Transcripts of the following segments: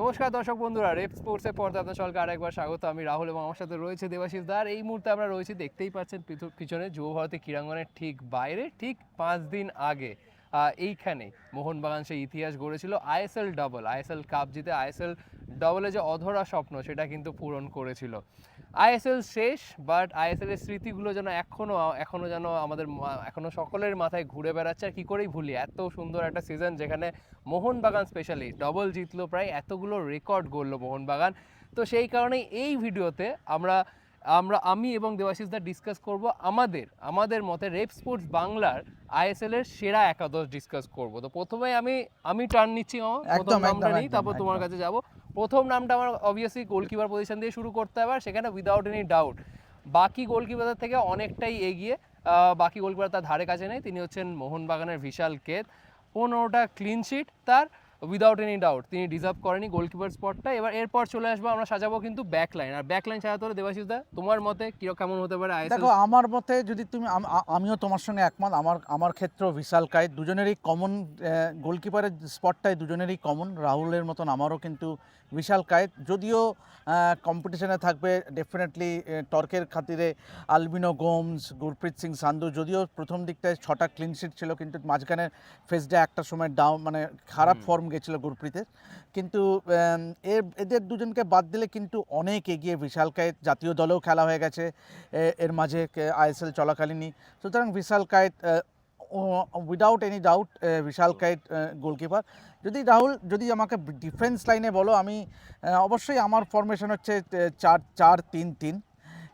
নমস্কার দর্শক বন্ধুরা, রেপ স্পোর্টসের পর্দা আপনার সকলকে আরেকবার স্বাগত। আমি রাহুল এবং আমার সাথে রয়েছে দেবাশিস দার। এই মুহূর্তে আমরা রয়েছি, দেখতেই পাচ্ছেন পিছনে যুব ভারতী ক্রীড়াঙ্গনের ঠিক বাইরে, ঠিক পাঁচ দিন আগে এইখানে মোহনবাগান সেই ইতিহাস গড়েছিল, আইএসএল ডাবল আইএসএল কাপ জিতে আইএসএল ডাবলে যে অধরা স্বপ্ন সেটা কিন্তু পূরণ করেছিল। আইএসএল শেষ বাট আইএসএল এর স্মৃতিগুলো যেন এখনও এখনও যেন আমাদের এখনও সকলের মাথায় ঘুরে বেড়াচ্ছে। আর কি করেই ভুলি এত সুন্দর একটা সিজন যেখানে মোহনবাগান স্পেশালি ডবল জিতলো প্রায় এতগুলো রেকর্ড গড়লো মোহনবাগান। তো সেই কারণেই এই ভিডিওতে আমরা আমরা আমি এবং দেবাশিস দা ডিসকাস করব আমাদের আমাদের মতে রেপ স্পোর্টস বাংলার আইএসএল এর সেরা একাদশ ডিসকাস করব। তো প্রথমে আমি আমি টার্ন নিচ্ছি একদম, তারপর তোমার কাছে যাব। প্রথম নামটা আমার অবভিয়াসলি গোলকিপার পজিশন দিয়ে শুরু করতে হবে সেখানে উইদাউট এনি ডাউট বাকি গোলকিপারদের থেকে অনেকটাই এগিয়ে বাকি গোলকিপার তার ধারে কাছে নেই, তিনি হচ্ছেন মোহনবাগানের বিশাল কেত। পনেরোটা ক্লিন শিট তার উইদাউট এনি ডাউট তিনি ডিজার্ভ করেনি গোলকিপার স্পটটা এবার এরপর চলে আসব আমরা সাজাবো কিন্তু ব্যাক লাইন আর ব্যাক লাইন সাজাতে হলে দেবাশিস দা তোমার মতে কীরকম কেমন হতে পারে দেখো আমার মতে যদি তুমি আমিও তোমার সঙ্গে একমত আমার আমার ক্ষেত্রেও বিশাল কায় দুজনেরই কমন গোলকিপারের স্পটটাই দুজনেরই কমন রাহুলের মতন আমারও কিন্তু বিশাল কায়েত যদিও কম্পিটিশনে থাকবে ডেফিনেটলি টর্কের খাতিরে আলবিনো গোমস গুরপ্রীত সিং সান্ধু যদিও প্রথম দিকটায় ছটা ক্লিনশিট ছিল কিন্তু মাঝখানে ফেসডে একটা সময় ডাউন মানে খারাপ ফর্ম গেছিল গুরপ্রীতের। কিন্তু এর এদের দুজনকে বাদ দিলে কিন্তু অনেক এগিয়ে বিশাল কায়েত জাতীয় দলেও খেলা হয়ে গেছে। এর মাঝে আইএসএল চলাকালীনই। সুতরাং Vishal Kaith without any doubt Vishal Kaith goalkeeper যদি রাহুল যদি আমাকে ডিফেন্স লাইনে বলো আমি অবশ্যই আমার ফরমেশন হচ্ছে চার চার তিন তিন।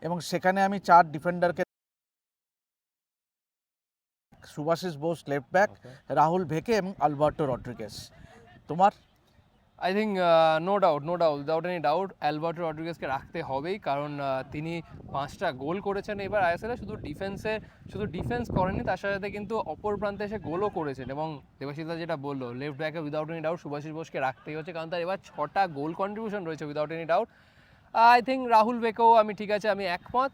এবং সেখানে আমি চার ডিফেন্ডারকে সুভাশিস বোস লেফট ব্যাক রাহুল ভেকে এবং আলবার্টো রড্রিগেস। তোমার? I think no doubt no doubt without any doubt Alberto রড্রিগেসকে রাখতে হবেই। কারণ তিনি পাঁচটা গোল করেছেন। এবার আইএসএলে শুধু ডিফেন্সে শুধু ডিফেন্স করেননি তার সাথে সাথে কিন্তু অপর প্রান্তে এসে গোলও করেছেন। এবং দেবাশিসদা যেটা বলল লেফট ব্যাকে উইদাউট এনি ডাউট সুভাষিস বোসকে রাখতেই হচ্ছে। কারণ তার এবার ছটা গোল কন্ট্রিবিউশন রয়েছে without any doubt I think Rahul বেকেও আমি ঠিক আছে আমি একমত।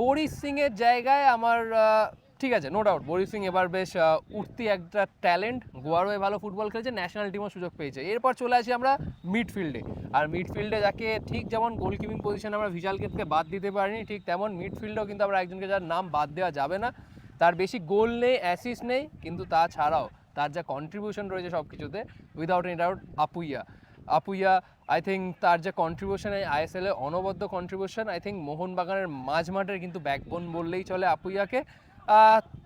বরিস সিংয়ের জায়গায় আমার আহ, ঠিক আছে নো ডাউট বরিস সিং এবার বেশ উঠতি একটা ট্যালেন্ট গোয়ার হয়ে ভালো ফুটবল খেলেছে ন্যাশনাল টিমও সুযোগ পেয়েছে। এরপর চলে আসি আমরা মিডফিল্ডে আর মিডফিল্ডে যাকে ঠিক যেমন গোলকিপিং পজিশনে আমরা ভিজাল কেপকে বাদ দিতে পারিনি, ঠিক তেমন মিডফিল্ডেও কিন্তু আমরা একজনকে যার নাম বাদ দেওয়া যাবে না। তার বেশি গোল নেই অ্যাসিস্ট নেই, কিন্তু তাছাড়াও তার যা কন্ট্রিবিউশন রয়েছে সব কিছুতে without any doubt Apuia. Apuia I think তার যে কন্ট্রিবিউশন এই আইএসএল অনবদ্য কন্ট্রিবিউশন আই থিঙ্ক মোহনবাগানের মাঝমাঠের কিন্তু ব্যাকবোন বললেই চলে আপুইয়াকে।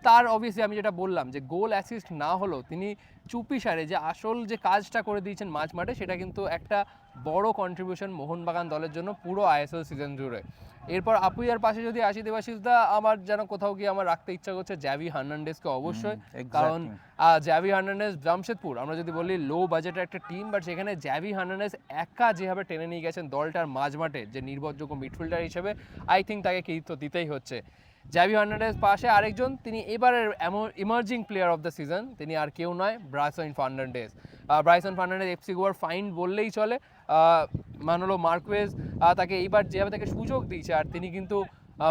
তার অবভিয়াসলি আমি যেটা বললাম যে গোল অ্যাসিস্ট না হলেও তিনি চুপি সারে যে আসল যে কাজটা করে দিয়েছেন মাঝ মাঠে সেটা কিন্তু একটা বড় কন্ট্রিবিউশন মোহনবাগান দলের জন্য পুরো আইএসএল সিজন জুড়ে। এরপর আপুইয়ার পাশে যদি আসি দেবাশিস দা আমার যেন কোথাও গিয়ে আমার রাখতে ইচ্ছা করছে জ্যাভি হার্নান্ডেসকে অবশ্যই। কারণ জ্যাভি হার্নান্ডেস জামশেদপুর আমরা যদি বলি লো বাজেটের একটা টিম বাট সেখানে জ্যাভি হার্নান্ডেস একা যেভাবে টেনে নিয়ে গেছেন দলটার মাঝ মাঠে যে নির্ভরযোগ্য মিডফিল্ডার হিসেবে আই থিঙ্ক তাকে কৃতিত্ব দিতেই হচ্ছে। জ্যাভি হার্নান্ডেস পাশে আরেকজন তিনি এবারের emerging player of the season তিনি আর কেউ নয় ব্রাইসন ফার্নান্ডেস ব্রাইসন ফার্নান্ডেস এফসি গোয়ার ফাইন বললেই চলে। মানোলো মার্কওয়েজ আহ, তাকে এইবার যেভাবে তাকে সুযোগ দিয়েছে আর তিনি কিন্তু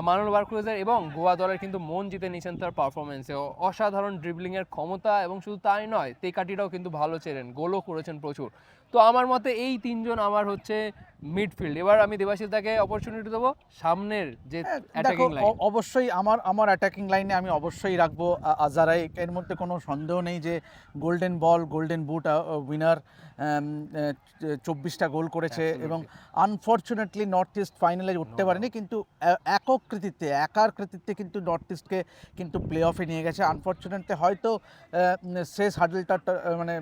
মানল মার্কওয়েজের এবং গোয়া দলের কিন্তু মন জিতে নিয়েছেন তার পারফরমেন্সে অসাধারণ ড্রিবলিংয়ের ক্ষমতা এবং শুধু তাই নয় তেকাটিটাও কিন্তু ভালো ছেড়েন গোলও করেছেন প্রচুর। তো আমার মতে এই তিনজন আমার হচ্ছে মিডফিল্ড এবার আমি দেবাশিস তাকে অপরচুনিটি দেবো সামনের যে অ্যাটাকিং লাইন অবশ্যই আমার আমার অ্যাটাকিং লাইনে আমি অবশ্যই রাখব আজারাই। এর মধ্যে কোনো সন্দেহ নেই যে golden ball golden boot winner চব্বিশটা গোল করেছে এবং আনফর্চুনেটলি নর্থ ইস্ট ফাইনালে উঠতে পারেনি কিন্তু একক কৃতিত্বে একার কৃতিত্বে কিন্তু নর্থ ইস্টকে কিন্তু প্লে অফে নিয়ে গেছে। আনফর্চুনেটলি হয়তো শেষ হাডলটা মানে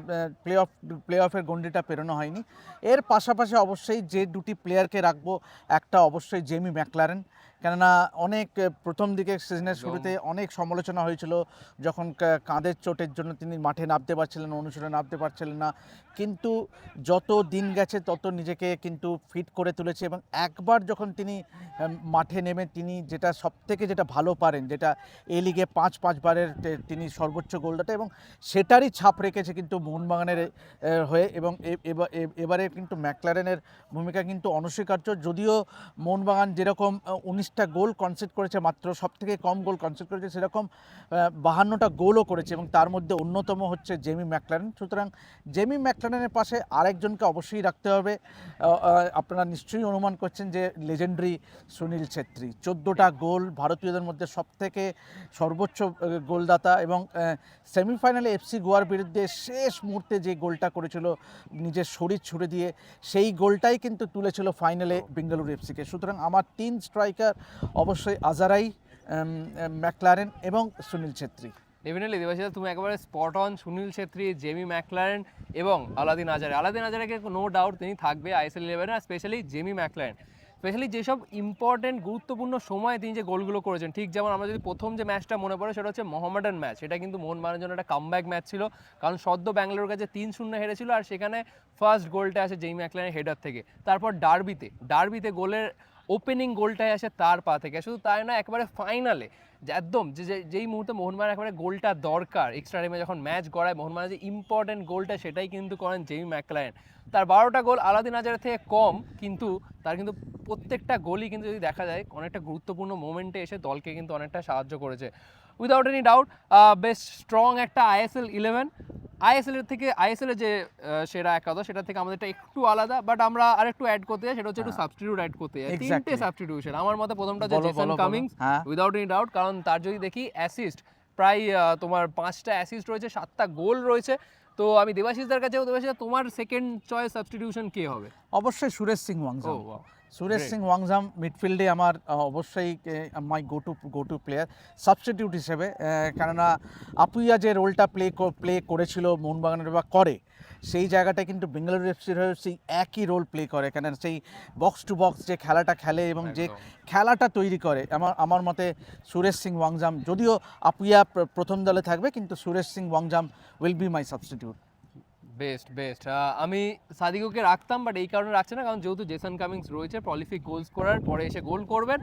প্লে অফ প্লে অফের গন্ডিটা পেরোনো হয়নি। এর পাশাপাশি অবশ্যই যে দুটি প্লেয়ারকে রাখব একটা অবশ্যই জেমি ম্যাকলারেন কেননা অনেক প্রথম দিকে সিজনের। শুরুতে অনেক সমালোচনা হয়েছিল যখন কাঁধের চোটের জন্য তিনি মাঠে নামতে পারছিলেন না অনুশীলনে নামতে পারছিলেন না কিন্তু যত দিন গেছে তত নিজেকে কিন্তু ফিট করে তুলেছে এবং একবার যখন তিনি মাঠে নেমে তিনি যেটা সবথেকে যেটা ভালো পারেন যেটা এ লিগে পাঁচ পাঁচবারের তিনি সর্বোচ্চ গোলদাতা এবং সেটারই ছাপ রেখেছে কিন্তু মোহনবাগানের হয়ে এবং এবারে কিন্তু ম্যাকলারেনের ভূমিকা কিন্তু অনস্বীকার্য যদিও মোহনবাগান যেরকম উনিশ বাইশটা গোল কনসেপ্ট করেছে, মাত্র সব থেকে কম গোল কনসেপ্ট করেছে, সেরকম বাহান্নটা গোলও করেছে এবং তার মধ্যে অন্যতম হচ্ছে জেমি ম্যাকলারেন। সুতরাং জেমি ম্যাকলারেনের পাশে আরেকজনকে অবশ্যই রাখতে হবে। আপনারা নিশ্চয়ই অনুমান করছেন যে লেজেন্ডারি সুনীল ছেত্রী। চোদ্দোটা গোল ভারতীয়দের মধ্যে সব থেকে সর্বোচ্চ গোলদাতা এবং সেমিফাইনালে এফসি গোয়ার বিরুদ্ধে শেষ মুহূর্তে যে গোলটা করেছিল, নিজের শরীর ছুড়ে দিয়ে, সেই গোলটাই কিন্তু তুলেছিল ফাইনালে বেঙ্গালুরু এফসিকে সুতরাং আমার তিন স্ট্রাইকার অবশ্যই আজারাই ম্যাকলারেন এবং সুনীল ছেত্রী। ডেফিনেটলি দেবাশিস তুমি একেবারে spot on Sunil Chhetri, Jamie Maclaren এবং আলাদিন আজারে আলাদিন আজারেকে নো ডাউট তিনি থাকবে আইএসএল ইলেভেনে আর স্পেশালি জেমি ম্যাকলারেন। স্পেশালি যেসব ইম্পর্টেন্ট গুরুত্বপূর্ণ সময়ে তিনি যে গোলগুলো করেছেন, ঠিক যেমন আমরা যদি প্রথম যে ম্যাচটা মনে পড়ে, সেটা হচ্ছে মোহামেডান ম্যাচ এটা কিন্তু মোহনবাগানের জন্য একটা কামব্যাক ম্যাচ ছিল, কারণ সদ্য ব্যাঙ্গালোর কাছে তিন শূন্য হেরেছিল, আর সেখানে ফার্স্ট গোলটা আসে জেমি ম্যাকলারেনের হেডার থেকে। তারপর ডার্বিতে ডার্বিতে গোলের ওপেনিং গোলটাই আসে তার পা থেকে। শুধু তাই না একেবারে ফাইনালে একদম যে যেই মুহূর্তে মোহনবাগান একেবারে গোলটা দরকার এক্সট্রা টাইমে যখন ম্যাচ গড়ায় মোহনবাগান যে ইম্পর্টেন্ট গোলটা সেটাই কিন্তু করেন জেমি ম্যাকলারেন তার বারোটা গোল আলাদিন আজারের থেকে কম, কিন্তু তার কিন্তু প্রত্যেকটা গোলই কিন্তু যদি দেখা যায়, অনেকটা গুরুত্বপূর্ণ মোমেন্টে এসে দলকে কিন্তু অনেকটা সাহায্য করেছে। উইদাউট এনি ডাউট বেশ স্ট্রং একটা আইএসএল ইলেভেন আইএসএল এর থেকে আইএসএল এর যে সেরা একাদশ সেটা থেকে আমাদেরটা একটু আলাদা বাট আমরা আরেকটু অ্যাড করতে চাই সেটা হচ্ছে একটু সাবস্টিটিউট অ্যাড করতে চাই। তিনটে সাবস্টিটিউশন আমার মতে প্রথমটা যে বলো, Jason. Cummings. Without any doubt কারণ তার যদি দেখি অ্যাসিস্ট প্রায় তোমার পাঁচটা অ্যাসিস্ট রয়েছে সাতটা গোল রয়েছে। তো আমি দেবাশিসদার কাছেও দেবাশিস তোমার সেকেন্ড চয়েস সাবস্টিটিউশন কে হবে? অবশ্যই সুরেশ সিং ও ওয়াংজাম wow. সুরেশ সিং ওয়াংজাম মিডফিল্ডে আমার অবশ্যই my go to go to player substitute হিসেবে কেননা আপুইয়া যে রোলটা প্লে প্লে করেছিল মোহনবাগানের বা করে সেই জায়গাটা কিন্তু বেঙ্গালুরু এফসির হয়ে সেই একই রোল প্লে করে কেন সেই বক্স টু বক্স যে খেলাটা খেলে এবং যে খেলাটা তৈরি করে আমার আমার মতে সুরেশ সিং ওয়াংজাম যদিও আপুইয়া প্রথম দলে থাকবে কিন্তু Suresh Singh Wangjam will be my substitute best best আমি সাদিকুকে রাখতাম বাট এই কারণে রাখছে না, কারণ যেহেতু জেসন কামিংস রয়েছে প্রলিফিক গোল করার পরে এসে গোল করবেন।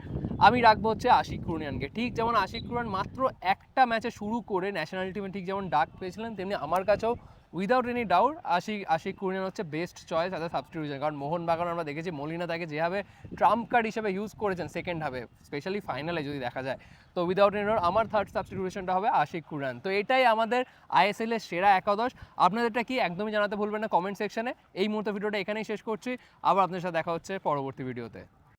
আমি রাখব হচ্ছে আশিক কুরনিয়ানকে ঠিক যেমন আশিক কুরনিয়ান মাত্র একটা ম্যাচে শুরু করে ন্যাশনাল টিমে ঠিক যেমন ডাক পেয়েছিলেন, তেমনি আমার কাছেও without any doubt Ashique Ashique Kuruniyan হচ্ছে best choice as a substitution কারণ মোহনবাগান আমরা দেখেছি মলিনা তাকে যেভাবে ট্রাম্প কার্ড হিসেবে ইউজ করেছেন সেকেন্ড হাফে স্পেশালি ফাইনালে যদি দেখা যায়। তো উইদাউট এনি ডাউট আমার থার্ড সাবস্টিটিউশনটা হবে আশিক কুরআন তো এটাই আমাদের আইএসএল এর সেরা একাদশ। আপনাদেরটা কি একদমই জানাতে ভুলবেন না কমেন্ট সেকশনে এই মুহূর্তে ভিডিওটা এখানেই শেষ করছি। আবার আপনাদের সাথে দেখা হচ্ছে পরবর্তী ভিডিওতে